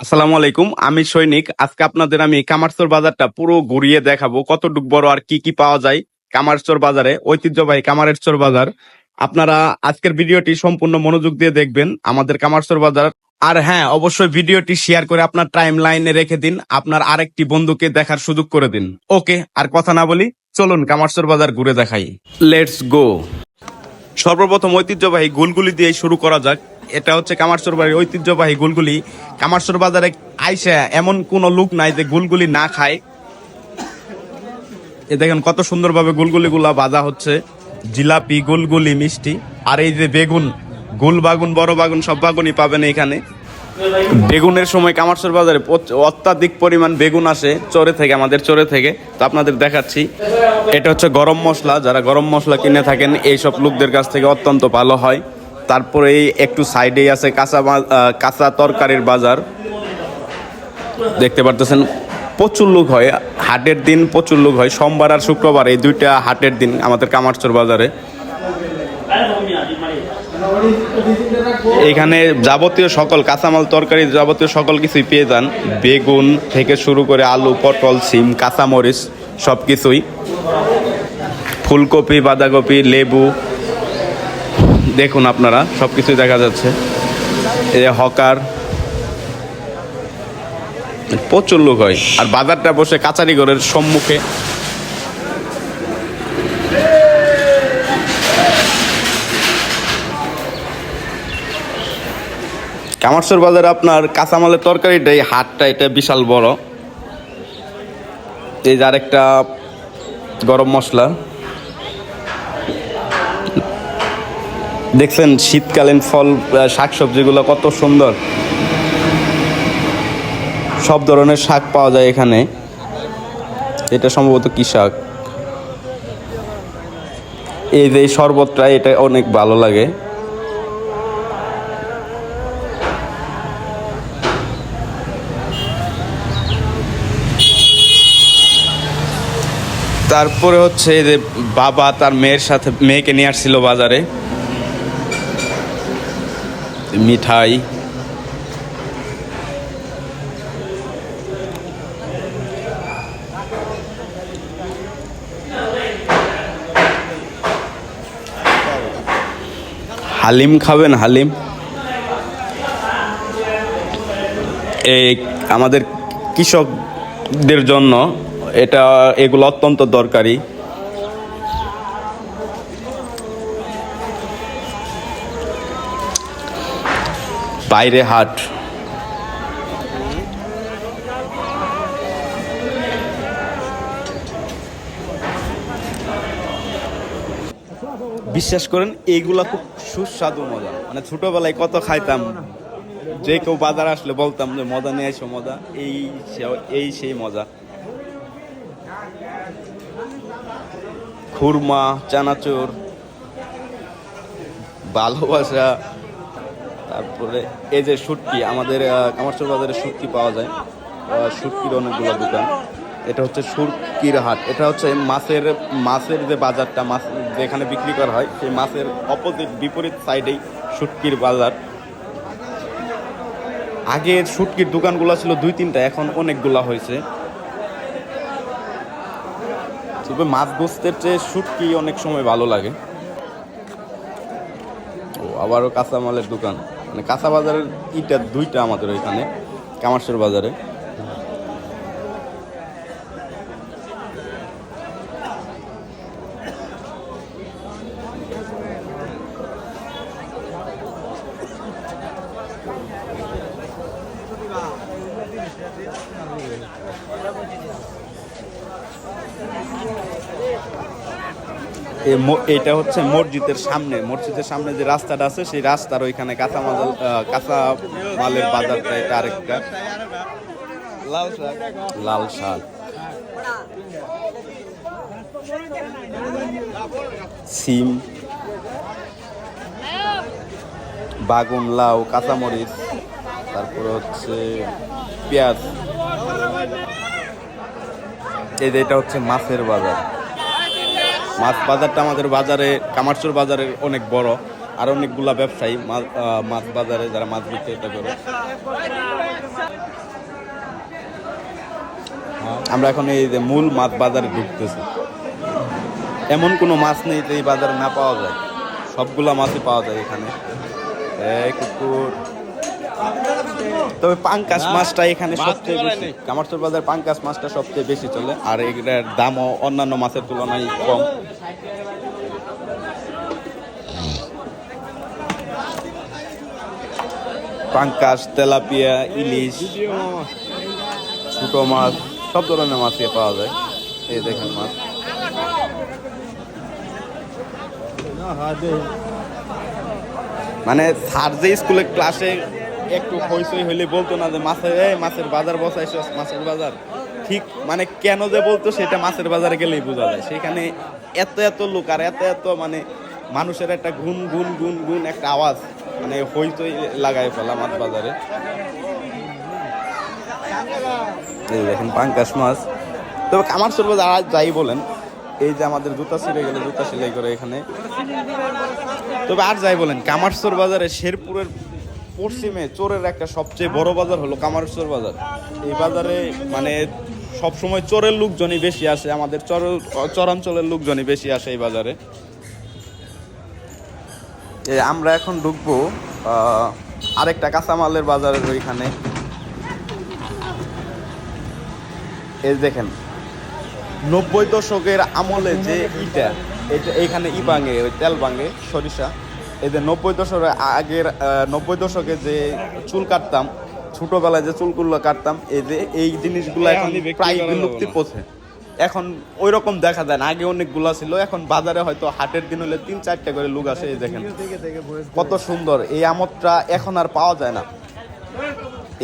আসসালামু আলাইকুম, আমি সৈনিক। আজকে আপনাদের আমি কামারচর বাজারটা পুরো ঘুরিয়ে দেখাবো, কতটুক বড় আর কি কি পাওয়া যায় কামারচর বাজারে, ঐতিহ্যবাহী কামারের চর বাজার। আপনারা আজকের ভিডিওটি সম্পূর্ণ মনোযোগ দিয়ে দেখবেন আমাদের কামারচর বাজার। আর হ্যাঁ অবশ্যই ভিডিওটি শেয়ার করে আপনার টাইম লাইনে রেখে দিন, আপনার আরেকটি বন্ধুকে দেখার সুযোগ করে দিন। ওকে, আর কথা না বলি, চলুন কামারচর বাজার ঘুরে দেখাই। লেটস গো সর্বপ্রথম ঐতিহ্যবাহী গুলগুলি দিয়ে শুরু করা যাক। এটা হচ্ছে কামারচর বাড়ির ঐতিহ্যবাহী গুলগুলি। কামারচর বাজারে আইসা এমন কোন লোক নাই যে গুলগুলি না খায়। এ দেখেন কত সুন্দরভাবে গুলগুলি গুলা ভাজা হচ্ছে। জিলাপি, গুলগুলি, মিষ্টি। আর এই যে বেগুন, গুল বাগুন, বড় বাগুন সব বাগুনই পাবেন এখানে। বেগুনের সময় কামারচর বাজারে অত্যাধিক পরিমাণ বেগুন আসে চরে থেকে, আমাদের চরে থেকে। তো আপনাদের দেখাচ্ছি। এটা হচ্ছে গরম মশলা। যারা গরম মশলা কিনে থাকেন, এইসব লোকদের কাছ থেকে অত্যন্ত ভালো হয়। তারপরে একটু সাইডেই আছে কাঁচা কাঁচা তরকারির বাজার। দেখতে পারতেছেন, প্রচুর লোক হয়, হাটের দিন প্রচুর লোক হয়, সোমবার আর শুক্রবার এই দুইটা হাটের দিন আমাদের কামারচর বাজারে। এখানে যাবতীয় সকল কাঁচামাল তরকারি, যাবতীয় সকল কিছুই পেয়ে যান। বেগুন থেকে শুরু করে আলু, পটল, সিম, কাঁচামরিচ সব কিছুই ফুলকপি, বাঁধাকপি, লেবু দেখুন আপনারা সব কিছুই দেখা যাচ্ছে। এই হকার, প্রচুর লোক হয়। আর বাজারটা বসে কাচারি ঘরের সম্মুখে। কামারচর বাজারে আপনার কাঁচামালের তরকারিটা এই হাটটা এটা বিশাল বড়। এই যে আরেকটা গরম মশলা। দেখছেন শীতকালীন ফল আহ, শাকসবজিগুলো কত সুন্দর। সব ধরনের শাক পাওয়া যায় এখানে। এটা সম্ভবত কি শাক? এই যে শরবতটা এটা অনেক ভালো লাগে। তারপরে হচ্ছে এই যে বাবা তার মেয়ের সাথে মেয়েকে নিয়ে আসছিল বাজারে। মিঠাই। হালিম খাবেন হালিম? এই আমাদের কৃষকদের জন্য এটা এগুলো অত্যন্ত দরকারি। বাইরে হাট। বিশ্বাস করেন এইগুলা খুব সুস্বাদু মজা। মানে ছোটবেলায় কত খাইতাম, যে কেউ বাজার আসলে বলতাম যে, মজা নিয়ে এসো মজা। এই এই সেই মজা। খুরমা, চানাচুর ভালোবাসা তারপরে এই যে শুটকি আমাদের কামারচর বাজারে শুটকি পাওয়া যায়। শুটকির অনেকগুলো দোকান। এটা হচ্ছে শুটকির হাট। এটা হচ্ছে মাছের মাছের যে বাজারটা, মাছ যেখানে বিক্রি করা হয়, সেই মাছের অপোজিট বিপরীত সাইডেই শুটকির বাজার। আগে শুটকির দোকানগুলো ছিল দুই, তিনটা, এখন অনেকগুলা হয়েছে। তবে মাছ গোস্তের চেয়ে শুটকি অনেক সময় ভালো লাগে। ও, আবারও কাঁচামালের দোকান। মানে কাঁচা বাজারের ইটা দুইটা আমাদের ওইখানে কামারসের বাজারে। এ ম- এইটা হচ্ছে মসজিদের সামনে মসজিদের সামনে যে রাস্তাটা আছে সেই রাস্তার ওইখানে কাঁচা মাল কাঁচা মালের বাজারটা এটা আরেকটা। লাল শাক। লাল শাক। সিম। বাগুন লাউ কাঁচামরিচ। তারপরে হচ্ছে পেঁয়াজ। এই যে এটা হচ্ছে মাছের বাজার। মাছ বাজারটা আমাদের বাজারে, কামারচুর বাজারে অনেক বড়, আর অনেকগুলা ব্যবসায়ী মাছ বাজারে যারা মাছ বিক্রেতা করে। হ্যাঁ, আমরা এখন এই যে মূল মাছ বাজারে ঢুকতেছি। এমন কোনো মাছ নেই যে এই বাজারে না পাওয়া যায়। সবগুলা মাছই পাওয়া যায় এখানে। কুকুর। তবে পাঙ্কাশ মাছটা এখানে সবচেয়ে বেশি। কামারচর বাজার পাঙ্কাশ মাছটা সবচেয়ে বেশি চলে আর এটার দামও অন্যান্য মাছের তুলনায় কম। পাঙ্কাশ তেলাপিয়া ইলিশ ছোট মাছ সব ধরনের মাছই পাওয়া যায়। এই দেখেন মাছ। মানে স্যার যে স্কুলে ক্লাসে একটু হইচই হইলে বলতো না যে মাছের, এই মাছের বাজার বসাইছ মাছের বাজার। ঠিক মানে কেন যে বলতো সেটা মাছের বাজারে গেলেই বোঝা যায়। সেখানে এত এত লোক আর এত এত মানে মানুষের একটা গুন গুন গুন গুন একটা আওয়াজ মানে হইচই লাগাই ফেলা মাছ বাজারে। এই দেখেন পাঙ্কাশ মাছ। তবে কামার সর্ব যারা যাই বলেন, এই যে আমাদের জুতা ছিঁড়ে গেলে, জুতা সেলাই করে এখানে। তবে আর যাই বলেন, কামারচর বাজারে শেরপুরের পশ্চিমে চোরের একটা সবচেয়ে বড় বাজার হলো কামারচর বাজার। এই বাজারে মানে সব সময় চোরের লোকজনই বেশি আসে, আমাদের চর, চরাঞ্চলের লোকজনই বেশি আসে এই বাজারে। আমরা এখন ঢুকবো আরেকটা কাঁচামালের বাজারের ওইখানে। এই দেখেন, নব্বই দশকের আমলে যে ইটা, এটা এইখানে ই ওই তেল ভাঙে সরিষা। এই যে নব্বই দশকের আগের নব্বই দশকে যে চুল কাটতাম ছোটবেলায় যে চুলগুলো কাটতাম এই যে এই জিনিসগুলো এখন প্রায় বিলুপ্তি পথে। এখন ওই রকম দেখা যায় না। আগে অনেকগুলা ছিল এখন বাজারে হয়তো হাটের দিন হলে তিন চারটা করে লুক আসে এই দেখেন। কত সুন্দর। এই আমদটা এখন আর পাওয়া যায় না।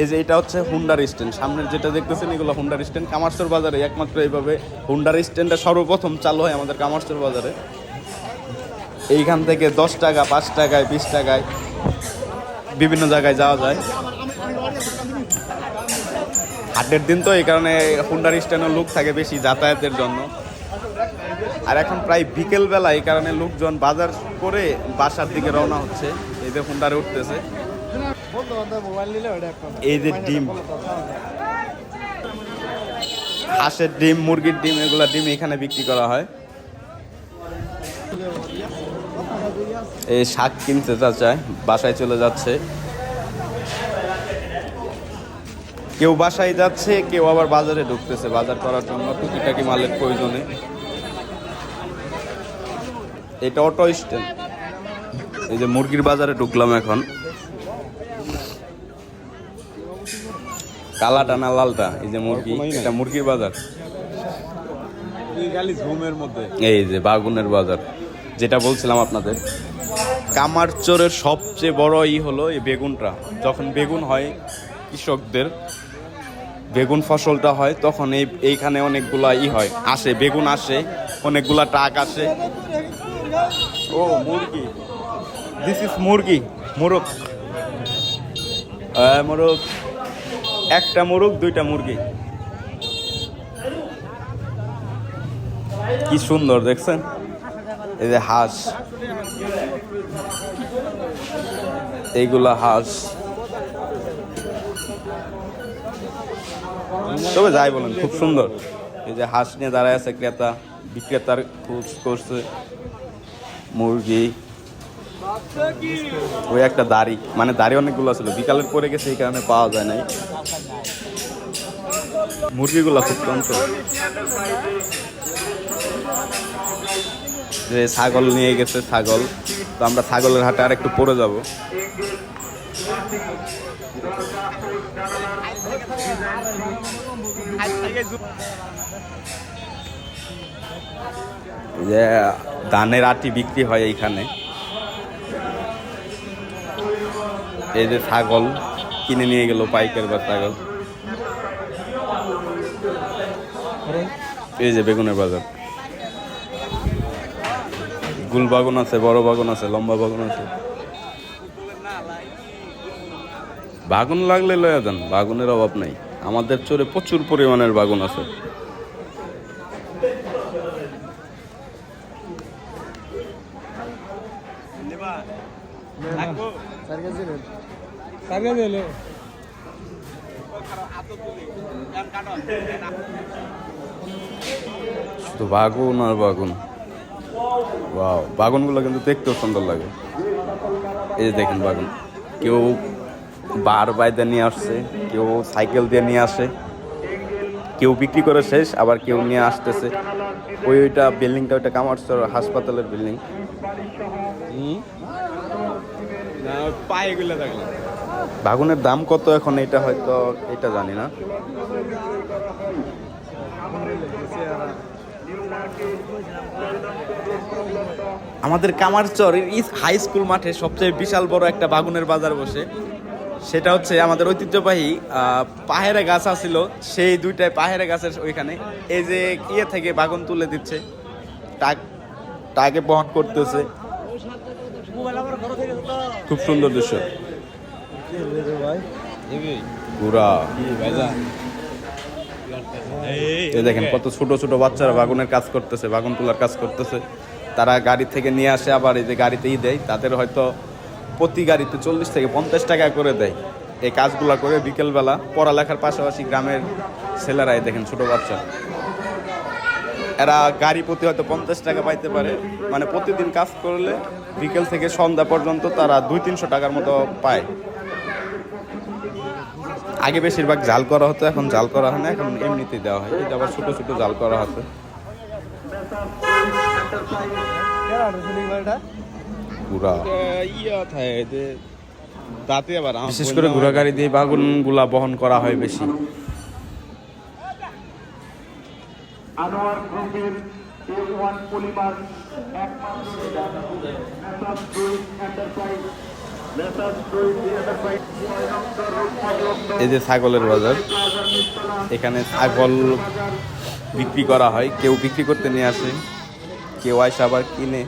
এই যে এটা হচ্ছে হুন্ডার স্ট্যান্ড। সামনের যেটা দেখতেছেন এগুলো হুন্ডার স্ট্যান্ড। কামারচর বাজারে একমাত্র এইভাবে হুন্ডার স্ট্যান্ডটা সর্বপ্রথম চালু হয় আমাদের কামারচর বাজারে। এইখান থেকে দশ টাকা, পাঁচ টাকায়, বিশ টাকায় বিভিন্ন জায়গায় যাওয়া যায়। হাটের দিন তো এই কারণে হুন্ডার স্ট্যান্ডের লোক থাকে বেশি যাতায়াতের জন্য। আর এখন প্রায় বিকেল বেলা এই কারণে লোকজন বাজার করে বাসার দিকে রওনা হচ্ছে। এই যে হুন্ডারে উঠতেছে। এই যে ডিম। হাঁসের ডিম, মুরগির ডিম, এগুলা ডিম এখানে বিক্রি করা হয়। এই শাক কিনতে চাচায় বাসায় চলে যাচ্ছে। কেউ বাসায় যাচ্ছে কেউ আবার বাজারে ঢুকতেছে। বাজার করার জন্য টুকিটাকি মালের প্রয়োজনে। এটা অটো স্ট্যান্ড এই যে মুরগির বাজারে ঢুকলাম এখন। কালাটা না লালটা? এই যে মুরগি এটা মুরগির বাজার। এই যে বাগুনের বাজার। যেটা বলছিলাম আপনাদের। কামারচরের সবচেয়ে বড় ই হলো এই বেগুনটা। যখন বেগুন হয় কৃষকদের, বেগুন ফসলটা হয়, তখন এই, এইখানে অনেকগুলা ই হয়। আসে, বেগুন আসে, অনেকগুলা টাক আসে। ও, মুরগি। দিস ইজ মুরগি, মোরগ। মোরগ। একটা মোরগ, দুইটা মুরগি। কি সুন্দর, দেখছেন? এই যে হাঁস। এইগুলা হাঁস। তবে যাই বলেন, খুব সুন্দর। এই যে হাঁস নিয়ে দাঁড়ায় আছে ক্রেতা, বিক্রেতার খোঁজ করছে। মুরগি। ওই একটা দাড়ি। মানে দাড়ি অনেকগুলো ছিল। বিকালের পরে গেছে, এই কারণে পাওয়া যায় নাই। মুরগিগুলো খুব চঞ্চল। যে ছাগল নিয়ে গেছে ছাগল। তো আমরা ছাগলের হাটে আর একটু পরে যাব যে ধানের আটি বিক্রি হয় এইখানে। এই যে ছাগল কিনে নিয়ে গেল পাইকার বা ছাগল। এই যে বেগুনের বাজার। গুল বাগুন আছে, বড় বাগন আছে, লম্বা বাগুন আছে। বাগুন লাগলে লয়া যান, বাগুনের অভাব নাই। আমাদের চোরে প্রচুর পরিমাণের বাগুন আছে। শুধু বাগুন আর বাগুন। ওয়াও বাগুনগুলো কিন্তু দেখতেও সুন্দর লাগে। এই যে দেখেন বাগুন। কেউ বার বাইদে নিয়ে আসছে কেউ সাইকেল দিয়ে নিয়ে আসে। কেউ বিক্রি করে শেষ আবার কেউ নিয়ে আসতেছে। ওই ওইটা বিল্ডিংটা ওইটা কামারচর হাসপাতালের বিল্ডিং বাগুনের দাম কত এখন এটা হয়তো এটা জানি না। আমাদের কামারচর হাই স্কুল মাঠে সবচেয়ে বিশাল বড় একটা বাগুনের বাজার বসে। সেটা হচ্ছে আমাদের ঐতিহ্যবাহী পাহেরে গাছ আছিল সেই দুইটাই পাহেরে গাছের ওইখানে। এই যে ইয়ে থেকে বাগুন তুলে দিচ্ছে টাক টাকে বহন করতেছে। খুব সুন্দর দৃশ্য। এই দেখেন কত ছোট ছোট বাচ্চারা বাগুনের কাজ করতেছে বাগুন তোলার কাজ করতেছে। তারা গাড়ি থেকে নিয়ে আসে আবার এই যে গাড়িতেই দেয়। তাদের হয়তো প্রতি গাড়িতে চল্লিশ থেকে পঞ্চাশ টাকা করে দেয়। এই কাজগুলা করে বিকেলবেলা পড়ালেখার পাশাপাশি গ্রামের ছেলেরাই দেখেন ছোট বাচ্চা। এরা গাড়ি প্রতি হয়তো পঞ্চাশ টাকা পাইতে পারে। মানে প্রতিদিন কাজ করলে বিকেল থেকে সন্ধ্যা পর্যন্ত তারা দুই তিনশো টাকার মতো পায়। আগে বেশিরভাগ জাল করা হতো, এখন জাল করা হয় না, এখন এমনিতেই দেওয়া হয়। এটা আবার ছোটো ছোটো জাল করা হতো। বিশেষ করে ঘোড়া গাড়ি দিয়ে বাগুনগুলা বহন করা হয় বেশি। এ ওয়ান পলিমার একমাত্র এন্টারপ্রাইজ এই যে ছাগলের বাজার, এখানে ছাগল বিক্রি করা হয়। কেউ বিক্রি করতে নিয়ে আসে, কেউ আসে আবার কিনে।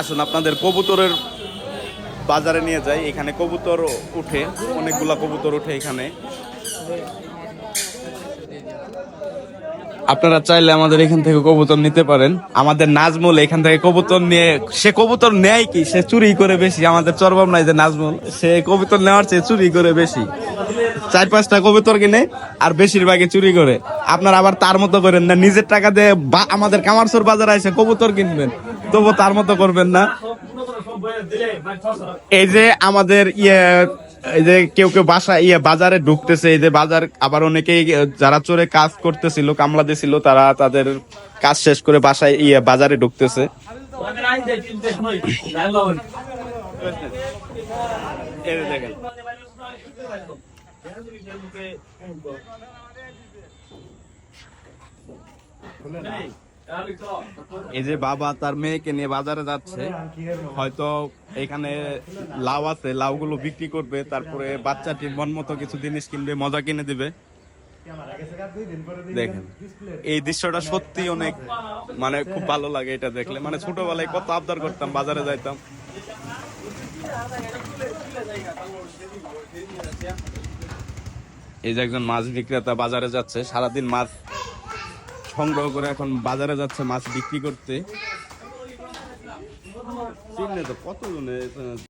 আসুন, আপনাদের কবুতরের বাজারে নিয়ে যাই। এখানে কবুতর উঠে, অনেকগুলা কবুতর উঠে এখানে। আপনারা চাইলে আমাদের এখান থেকে কবুতর নিতে পারেন। আমাদের নাজমুল এখান থেকে কবুতর নিয়ে, সে কবুতর নেয় কি? সে চুরি করে বেশি। আমাদের চরবাম নাই যে নাজমুল। সে কবুতর নেওয়ার চেয়ে চুরি করে বেশি। চার পাঁচটা কবুতর কিনে আর বেশিরভাগই চুরি করে। আপনারা আবার তার মতো করেন না। নিজের টাকা দিয়ে আমাদের কামারসোর বাজারে এসে কবুতর কিনবেন। তবু তার মতো করবেন না। এই যে আমাদের ইয়ে এই যে কেউ কেউ বাসা ইয়ে বাজারে ঢুকতেছে, এই যে বাজার, আবার অনেকেই যারা চোরে কাজ করতেছিল কামলা দিছিল তারা তাদের কাজ শেষ করে বাসায় ইয়ে বাজারে ঢুকতেছে। এই যে বাবা তার মেয়েকে নিয়ে বাজারে যাচ্ছে, হয়তো এখানে লাউ আছে, লাউগুলো বিক্রি করবে, তারপরে বাচ্চাটির মন মতো কিছু জিনিস কিনবে, মজা কিনে দিবে। দেখেন, এই দৃশ্যটা সত্যি অনেক মানে খুব ভালো লাগে এটা দেখলে। মানে ছোটবেলায় কত আবদার করতাম, বাজারে যাইতাম। এই যে একজন মাছ বিক্রেতা বাজারে যাচ্ছে, সারাদিন মাছ সংগ্রহ করে এখন বাজারে যাচ্ছে মাছ বিক্রি করতে। চিনলে তো কতজনে